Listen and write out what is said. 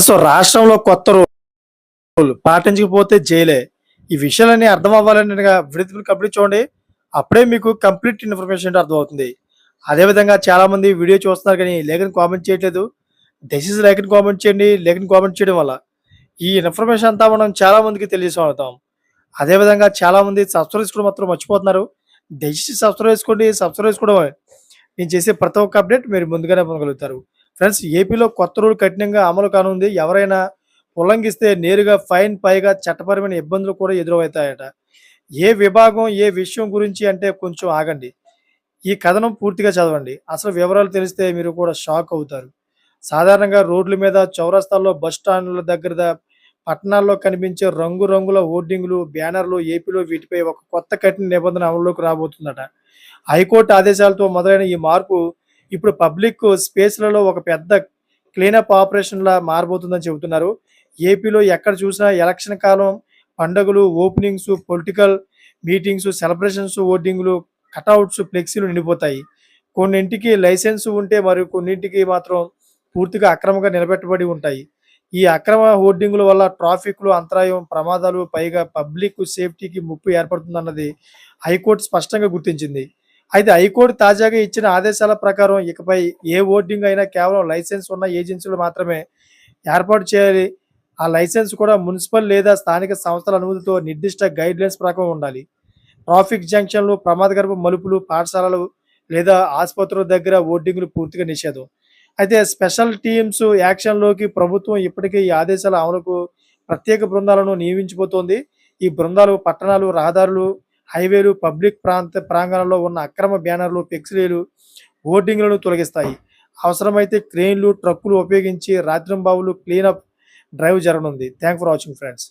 So రాష్ట్రంలో కొత్త rule పాటించకపోతే జైలే. ఈ విషయాలన్నీ అర్థం అవ్వాలని విడుదల కంప్లీట్ చూడండి అప్పుడే మీకు కంప్లీట్ ఇన్ఫర్మేషన్ అర్థమవుతుంది. అదేవిధంగా చాలామంది వీడియో చూస్తున్నారు కానీ లేఖని కామెంట్ చేయట్లేదు. దయచేసి లేఖని కామెంట్ చేయండి. లేఖని కామెంట్ చేయడం వల్ల ఈ ఇన్ఫర్మేషన్ అంతా మనం చాలా మందికి అదేవిధంగా చాలామంది సబ్స్క్రైబ్ చేసుకోవడం మాత్రం మర్చిపోతున్నారు. దయచేసి సబ్స్క్రైబ్ చేసుకోండి. సబ్స్క్రైబ్ చేసుకోవడం నేను చేసే ప్రతి ఒక్క అప్డేట్ మీరు ముందుగానే పొందగలుగుతారు. ఫ్రెండ్స్ ఏపీలో కొత్త రూల్ కఠినంగా అమలు కానుంది. ఎవరైనా ఉల్లంఘిస్తే నేరుగా ఫైన్ పైగా చట్టపరమైన ఇబ్బందులు కూడా ఎదురవుతాయట. ఏ విభాగం ఏ విషయం గురించి అంటే కొంచెం ఆగండి. ఈ కథనం పూర్తిగా చదవండి. అసలు వివరాలు తెలిస్తే మీరు కూడా షాక్ అవుతారు. సాధారణంగా రోడ్ల మీద చౌరస్తాల్లో బస్ స్టాండ్ల దగ్గర పట్టణాల్లో కనిపించే రంగురంగుల హోర్డింగ్లు బ్యానర్లు ఏపీలో వీటిపై ఒక కొత్త కఠిన నిబంధన అమలులోకి రాబోతుందట. హైకోర్టు ఆదేశాలతో మొదలైన ఈ మార్పు ఇప్పుడు పబ్లిక్ స్పేస్లలో ఒక పెద్ద క్లీనప్ ఆపరేషన్లా మారబోతుందని చెబుతున్నారు. ఏపీలో ఎక్కడ చూసినా ఎలక్షన్ కాలం పండుగలు ఓపెనింగ్స్ పొలిటికల్ మీటింగ్స్ సెలబ్రేషన్స్ ఓటింగ్లు కటౌట్స్ ఫ్లెక్సీలు నిండిపోతాయి. కొన్నింటికి లైసెన్స్ ఉంటే మరియు కొన్నింటికి మాత్రం పూర్తిగా అక్రమంగా నిలబెట్టబడి ఉంటాయి. ఈ అక్రమ హోర్డింగుల వల్ల ట్రాఫిక్లు అంతరాయం ప్రమాదాలు పైగా పబ్లిక్ సేఫ్టీకి ముప్పు ఏర్పడుతుందన్నది హైకోర్టు స్పష్టంగా గుర్తించింది. అయితే హైకోర్టు తాజాగా ఇచ్చిన ఆదేశాల ప్రకారం ఇకపై ఏ ఓటింగ్ అయినా కేవలం లైసెన్స్ ఉన్న ఏజెన్సీలు మాత్రమే ఏర్పాటు చేయాలి. ఆ లైసెన్స్ కూడా మున్సిపల్ లేదా స్థానిక సంస్థల అనుమతితో నిర్దిష్ట గైడ్ లైన్స్ ప్రకారం ఉండాలి. ట్రాఫిక్ జంక్షన్లు ప్రమాదకరపు మలుపులు పాఠశాలలు లేదా ఆసుపత్రుల దగ్గర ఓటింగ్లు పూర్తిగా నిషేధం. అయితే స్పెషల్ టీమ్స్ యాక్షన్లోకి ప్రభుత్వం ఇప్పటికే ఈ ఆదేశాల అమలుకు ప్రత్యేక బృందాలను నియమించిపోతోంది. ఈ బృందాలు పట్టణాలు రహదారులు హైవేలు పబ్లిక్ ప్రాంత ప్రాంగణంలో ఉన్న అక్రమ బ్యానర్లు ఫ్లెక్సీలు బోర్డింగ్లను తొలగిస్తాయి. అవసరమైతే క్రెయిన్లు ట్రక్కులు ఉపయోగించి రాత్రింబావులు క్లీనప్ డ్రైవ్ జరగనుంది. Thank for watching friends.